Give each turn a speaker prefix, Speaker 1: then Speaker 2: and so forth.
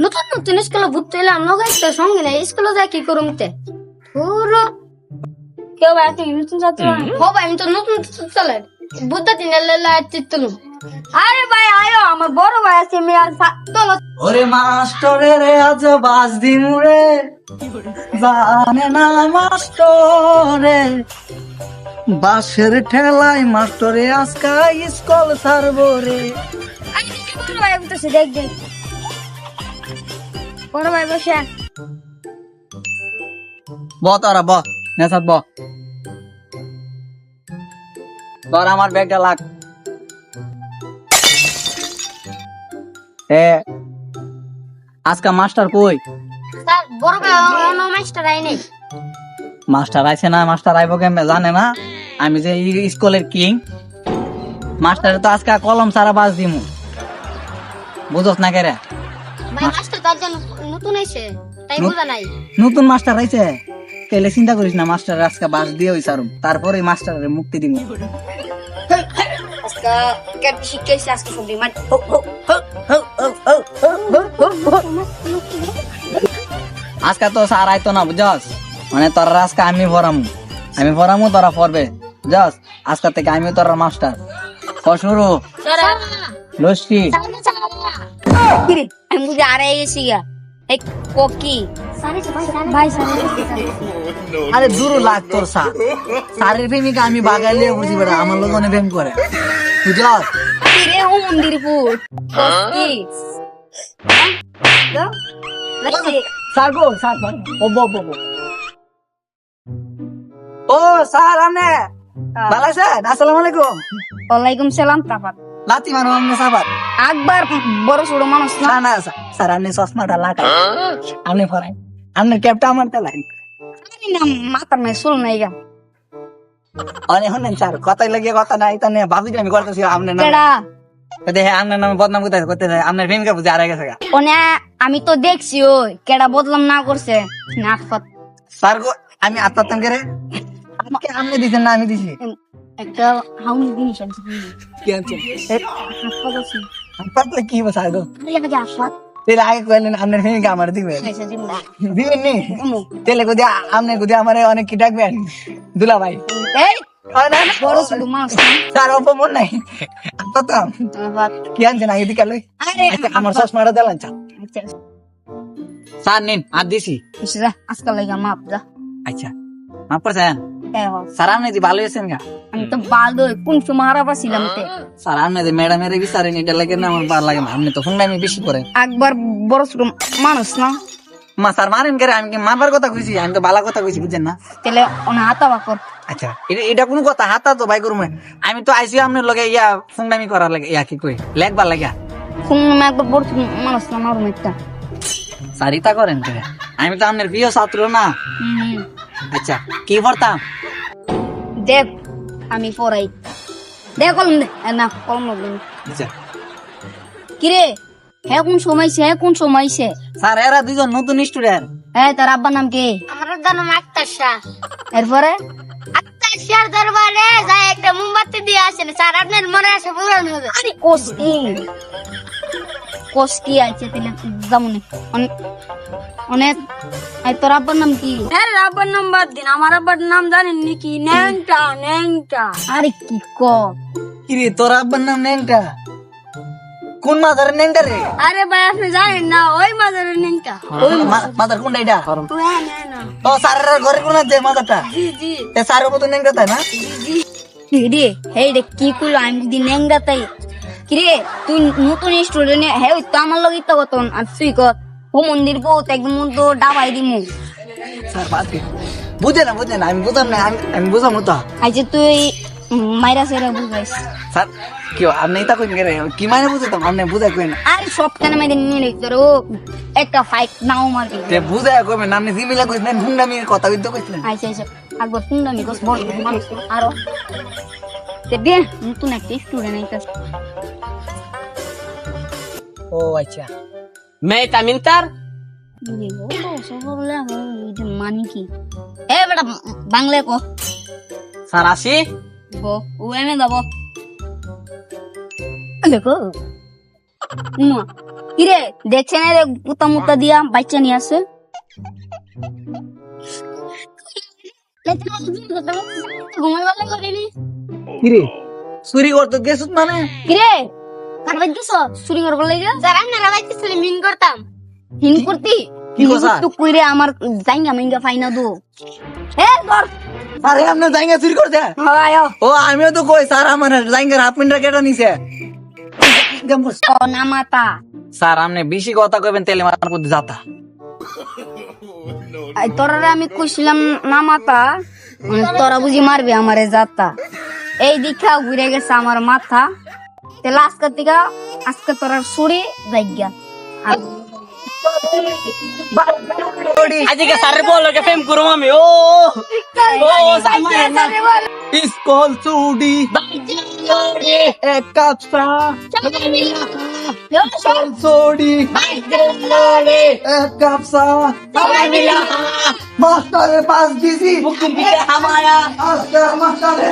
Speaker 1: নতুন নতুন স্কুলে ভর্তি হইলাম নগাইতে সঙ্গে নাই স্কুলে যাই কি করুম তে? পুরো
Speaker 2: কেউ ভাই তুমি নতুন ছাত্র
Speaker 1: হো ভাই আমি তো নতুন চলে বুদ্ধ দিনের লেলা চিত্তলুম
Speaker 2: আরে ভাই আয়ো আমার বড় ভাই আছে আমি আর সা- চলো
Speaker 3: ওরে মাস্টরে রে আজ বাস দিন রে। জানে না মাস্টরে বাসের ঠেলায় মাস্টরে আজকা স্কুল সারবো রে।
Speaker 2: আমি কি বড় ভাই বলতেছি দেখ দেখ। বড় ভাই বসে।
Speaker 3: ব তোরা ব। নেশাত ব। তোর আমার ব্যাগটা লাগ। এ আজকা মাস্টার কই?
Speaker 1: স্যার বড় ভাই অন্য মাস্টার আই নেই
Speaker 3: মাস্টার আইছে না মাস্টার আইব কেমনে জানে না? আমি যে স্কুলের কিং। মাস্টারে তো আজকে কলম সারা বাজ দিমু। বুঝস না কেরে?
Speaker 1: ভাই মাস্টার নতুন আইছে তাই
Speaker 3: নতুন-
Speaker 1: নাই।
Speaker 3: নতুন মাস্টার আইছে? তাহলে চিন্তা করিস না মাস্টার আজকে বাস দিয়ে ওই সারুম তারপরে মাস্টারের মুক্তি দিমু।
Speaker 2: আজকে কেট শিখাইছে আজকে সবজি
Speaker 3: আজকে তো স্যার আইতো না বুঝস মানে তোর আজকে আমি পড়ামু। আমি পড়ামু তোরা পড়বে বুঝস আজকে থেকে আমি তোরা মাস্টার। শুরু। লস্যি।
Speaker 2: কিরে? আমি বুঝে গেছি গা। এই কোকি। ভাই
Speaker 3: আরে দূর লাগ তোর স্যার। স্যারের প্রেমিকা আমি বাগাইলে বুঝি বেড়া আমার লোক অনেক প্রেম করে। বুঝস
Speaker 2: কিরে ও মন্দির পুর কোকি
Speaker 3: স্যার গো স্যার ও বো বো বো। ও স্যার ভালো আছেন আসসালামু আলাইকুম।
Speaker 2: ওয়ালাইকুম সালাম তাফাত।
Speaker 3: লাতি মারো আমনে সাবাত
Speaker 2: আকবার বড় ছোট মানুষ না?
Speaker 3: না না স্যার, আপনি চশমাটা লাগাই। আপনি পরাই। আপনার ক্যাপটা আমার তেলাই
Speaker 2: জানি না মাথার নাই চুল নাই গা।
Speaker 3: অনেক শুনেন স্যার কথাই লাগিয়ে কথা নাই তা নিয়ে ভাবি আমি করতেছি আপনার নাম। দেখে আপনার নামে বদনাম করতে করতে আপনার প্রেমিকা বুঝে আড়াই গেছে গা।
Speaker 2: ওনে আমি তো দেখছি ওই কেডা বদলাম না করছে। নাটকত
Speaker 3: স্যার গো আমি আত্মাত্তাম করে? আমাকে আপনি দিছেন না আমি দিছি।
Speaker 2: একটা হাউনি জিনিস আছে
Speaker 3: কি
Speaker 2: আছে
Speaker 3: পাতলে কি বা স্যার গো তেলে আগে কইলেন আপনার প্রেমিকা আমার দিবে?
Speaker 2: খাইছে দিন
Speaker 3: দিবেন নি তেলে কোদি আপনি কোদি আমার অনেক কি ডাকবেন দুলা ভাই
Speaker 2: এই
Speaker 3: হয় কি
Speaker 2: আরে
Speaker 3: আচ্ছা, আমার চশমাটা দিলেন
Speaker 2: আচ্ছা।
Speaker 3: স্যার নিন আর দিছি।
Speaker 2: আজকাল মাপ যা।
Speaker 3: আচ্ছা। করছেন
Speaker 2: হ্যাঁ হ।
Speaker 3: স্যার আপনি যে ভালো হয়েছেন গা?
Speaker 2: আমি তো বাল কোন সময় হারাপ ছিলাম তে?
Speaker 3: স্যার আপনি যে ম্যাডামের বিচারেন এটা লাগে না আমার ভালো লাগে না। আপনি তো ফোন আমি বেশি করেন।
Speaker 2: একবার বড় ছোট মানুষ না?
Speaker 3: মা স্যার মারেন করে আমি কি মারবার কথা কইছি? আমি তো ভালো কথা কইছি বুঝছেন না?
Speaker 2: তাহলে ওনা হাতা বাকর
Speaker 3: আচ্ছা এটা এটা কোনো কথা? হাতা তো ভাই করুম আমি তো আইসি আপনার লগে ইয়া ফোনডামি করার লাগে। ইয়া কি কই? লেখবার লাগে।
Speaker 2: কোন একবার বড় মানুষ না নরম একটা।
Speaker 3: স্যার ইতা করেন করে আমি তো আপনার প্রিয় ছাত্র না। আচ্ছা কি পড়তাম?
Speaker 2: দেখ আমি পড়াই। দে কলম দে না কলম লাগবে কিরে হ্যাঁ কোন সময় সে কোন সময় সে?
Speaker 3: স্যার এরা দুজন নতুন স্টুডেন্ট।
Speaker 2: হ্যাঁ তার আব্বার নাম কি?
Speaker 1: আমার নাম আক্তার শাহ
Speaker 2: এরপরে?
Speaker 1: আক্তার শাহ দরবারে যাই একটা মোমবাতি দিয়ে আসেন। স্যার আপনার মনে আছে পূরণ হবে?
Speaker 2: আরে কোস কি কোস কি আছে তাহলে যেমন অনেক। তোর আব্বার নাম কি?
Speaker 4: হ্যাঁ আব্বার নাম বাদ দিন। আমার আব্বার নাম জানেন নাকি ন্যাংটা ন্যাংটা।
Speaker 2: আরে কি ক
Speaker 3: কিরে তোর আব্বার নাম নেংটা কোন মাদার নেংটা রে?
Speaker 4: আরে ভাই আপনি জানেন না ওই মাজারের ন্যাংটা।
Speaker 3: মাদার কোনটা এটা?
Speaker 4: হ্যাঁ না না
Speaker 3: ও স্যারের ঘরে কোন আছে মাদারটা?
Speaker 4: জি জি।
Speaker 3: এ স্যারের মতো নেংটা তাই না?
Speaker 2: রে হে রে কি কইলো? আমি যদি নেংগা তাই। কিরে তুই নতুন স্টুডেন্ট হে ওই তো আমার লগে তো কত আর তুই কর ও মন্দির বহুত একদম তো ডাবাই দিমু।
Speaker 3: স্যার বাদ দে। বুঝে না বুঝে না আমি বুঝাম না আমি আমি বুঝাম তো
Speaker 2: আইছে তুই মাইরা সেরা বুঝাইস।
Speaker 3: স্যার কি আপনি এটা কই গেলে কি মানে বুঝাতাম আপনি বুঝাই কই না
Speaker 2: আর সব কেন মাইরে নিয়ে লই তোর ও একটা ফাইট নাও মারবি।
Speaker 3: তে বুঝাই কইবেন আপনি জিমিলা কইছেন হুন্ডামি কথা কইতে কইছিলেন
Speaker 2: আইছে আইছে একবার শুনলাম কস বল মানুষ আরও। তে দে নতুন একটা স্টুডেন্ট আইতাছে।
Speaker 3: ও আচ্ছা।
Speaker 5: মেয়ে তামিনতার
Speaker 2: মানে কি এ বেটা বাংলায় কো।
Speaker 5: সারাসি
Speaker 2: গো ও এনে দাব দেখো। উমা কিরে দেখছে না রে পুতা মুতা দিয়া বাচ্চা নিয়ে আসে?
Speaker 1: ঘুমাইবার লাগে
Speaker 3: কিরে চুরি করতে গেছত মানে?
Speaker 2: কিরে কার বাদ দিছ? চুরি করবার লাগে
Speaker 1: স্যার আপনারা বাইতেছিল মিন করতাম।
Speaker 2: হিন করতি?
Speaker 3: কি কথা?
Speaker 2: টুক কইরে আমার জাইঙ্গা মাইঙ্গা ফাইনা দো এ ধর।
Speaker 3: আরে আপনি জায়গা চুরি করছে?
Speaker 2: হয়
Speaker 3: ও আমিও তো কই স্যার আমার জায়গার হাফ মিনিট কেটে নিছে।
Speaker 2: না মাতা।
Speaker 3: স্যার আপনি বেশি কথা কইবেন তেলে মারার মধ্যে যাতা।
Speaker 2: তোরারে আমি কইছিলাম না মাতা। মানে তোরা বুঝি মারবে আমারে জাতা এই দীক্ষা ঘুরে গেছে আমার মাথা। তাহলে আজকের দিকে আজকে তোর আর সুরি ভাগ্যা
Speaker 5: আজকে সারে বলো কে ফেম করো আমি ও ও
Speaker 3: ইসকল চুডি এক কাপ চা ইসকল চুডি এক কাপ চা মাস্টারে পাস দিছি।
Speaker 5: হুকুম দিতে হামারা
Speaker 3: মাস্টার মাস্টারে